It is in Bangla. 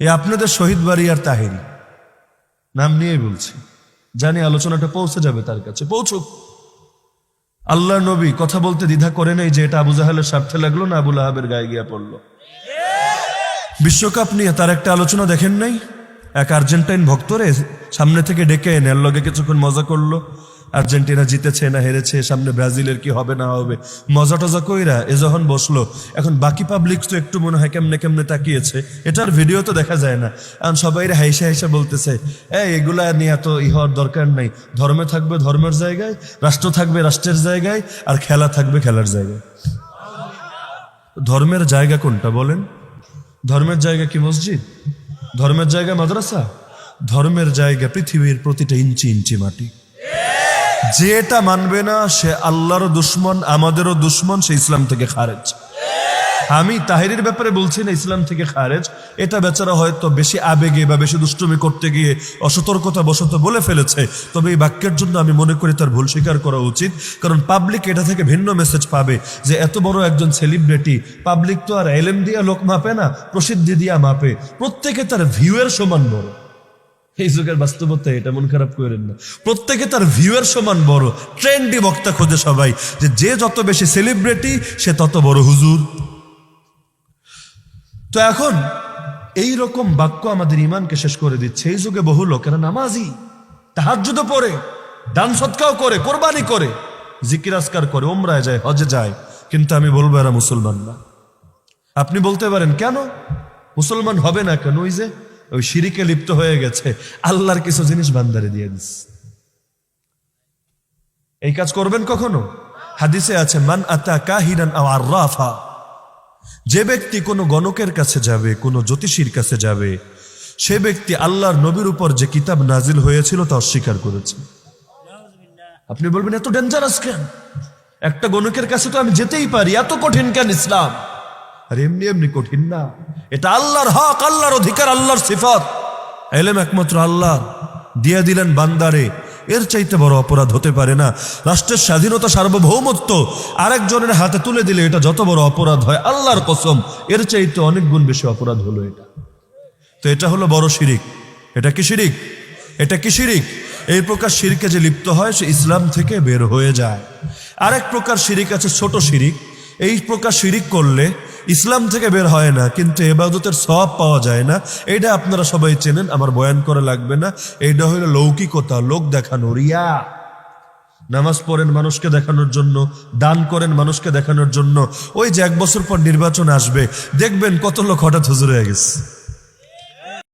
এ আপনাদের শহীদ বাড়ি আর তাহেরি। নাম নিয়েই বলছি। জানি আলোচনাটা পৌঁছে যাবে তার কাছে। পৌঁছুক। আল্লাহ নবী কথা বলতে দ্বিধা করে নেই যে এটা আবু জাহালের স্বার্থে লাগল না আবুল আহাবের গায়ে গিয়া পড়ল। বিশ্বকাপ নিয়ে তার একটা আলোচনা দেখেন নাই? এক আর্জেন্টাইন ভক্তরে সামনে থেকে ডেকে এনে লগে কিছুক্ষণ মজা করল। আর্জেন্টিনা জিতেছে না হেরেছে, সামনে ব্রাজিলের কি হবে না হবে? মজা টজা কইরা এ যখন বসল, এখন বাকি পাবলিক তো একটু মনে হয় কেমনে কেমনে তাকিয়েছে, এটার ভিডিও তো দেখা যায় না। এখন সবাই হাইসা হাইসা বলতেছে, এই, এগুলা নিয়ে এত ই হওয়ার দরকার নাই। ধর্মে থাকবে ধর্মের জায়গায়, রাষ্ট্র থাকবে রাষ্ট্রের জায়গায়, আর খেলা থাকবে খেলার জায়গায়। ধর্মের জায়গা কোনটা বলেন? ধর্মের জায়গা কি মসজিদ? ধর্মের জায়গা মাদ্রাসা? ধর্মের জায়গা পৃথিবীর প্রতিটা ইঞ্চি ইঞ্চি মাটি। যেটা মানবে না, সে আল্লাহরও দুশ্মন, আমাদেরও দুশ্মন, সে ইসলাম থেকে খারেজ। আমি তাহিরের ব্যাপারে বলছি না, ইসলাম থেকে খারেজ। এটা বেচারা হয়তো বেশি আবেগে বা বেশি দুষ্টুমি করতে গিয়ে অসতর্কতা বশত বলে ফেলেছে। তবে এই বাক্যের জন্য আমি মনে করি তার ভুল স্বীকার করা উচিত। কারণ পাবলিক এটা থেকে ভিন্ন মেসেজ পাবে যে এত বড় একজন সেলিব্রিটি পাবলিক তো আর এলএম দিয়া লোক মাপে না, প্রসিদ্ধি দিয়া মাপে। প্রত্যেকে তার ভিউয়ের সমান বড়। এই যুগের বাস্তবতা এটা, মন খারাপ করেন না। প্রত্যেকে তার ভিউয়ের সমান বড় ট্রেন্ডি বক্তা খোঁজে সবাই, যে যে যত বেশি সেলিব্রিটি সে তত বড় হুজুর। তো এখন এই রকম বাক্য আমাদের ইমানকে শেষ করে দিচ্ছে। এই যুগে বহু লোকেরা নামাজি তাহার যুদ্ধ পড়ে, দান সৎকাও করে, কোরবানি করে জিকিরাজকার করে ওমরায় যায় হজে যায়। কিন্তু আমি বলব, এরা মুসলমান না। আপনি বলতে পারেন, কেন? মুসলমান হবে না কেন? ওই যে ওই সিঁড়িকে লিপ্ত হয়ে গেছে। আল্লাহর কিছু জিনিস বান্দারে দিয়ে দিস। এই কাজ করবেন কখনো? হাদিসে আছে, মান আতা কাহিরান যে ব্যক্তি কোনো গণকের কাছে যাবে, কোনো জ্যোতিষীর কাছে যাবে, সে ব্যক্তি আল্লাহর নবীর উপর যে কিতাব নাজিল হয়েছিল তা অস্বীকার করেছে। আপনি বলবেন, এত ডেঞ্জারাস কেন? একটা গণকের কাছে তো আমি যেতেই পারি, এত কঠিন কেন ইসলাম? আর এমনি এমনি কঠিন না। এটা আল্লাহর হক, আল্লাহর অধিকার, আল্লাহর সিফত। এলেম একমাত্র আল্লাহ। দিয়ে দিলেন বান্দারে। এর চাইতে বড় অপরাধ হতে পারে না। রাষ্ট্রের স্বাধীনতা সার্বভৌমত্ব আরেকজনের হাতে তুলে দিলে এটা যত বড় অপরাধ হয়, আল্লাহর কসম, এর চাইতে অনেক গুণ বেশি অপরাধ হলো এটা। তো এটা হলো বড় শিরিক। এটা কি শিরিক? এটা কি শিরিক? এই প্রকার শিরিকে যে লিপ্ত হয়, সে ইসলাম থেকে বের হয়ে যায়। আরেক প্রকার শিরিক আছে ছোট শিরিক। এই প্রকার শিরিক করলে ইসলাম থেকে বের হয় না, কিন্তু এবাদতের সব পাওয়া যায় না। এটা আপনারা সবাই চেনেন, আমার বয়ান করা লাগবে না। এইটা হইল লৌকিকতা, লোক দেখানো, রিয়া। নামাজ পড়েন মানুষকে দেখানোর জন্য, দান করেন মানুষকে দেখানোর জন্য। ওই যে এক বছর পর নির্বাচন আসবে, দেখবেন কত লোক হঠাৎ হুজুর হয়ে গেছে।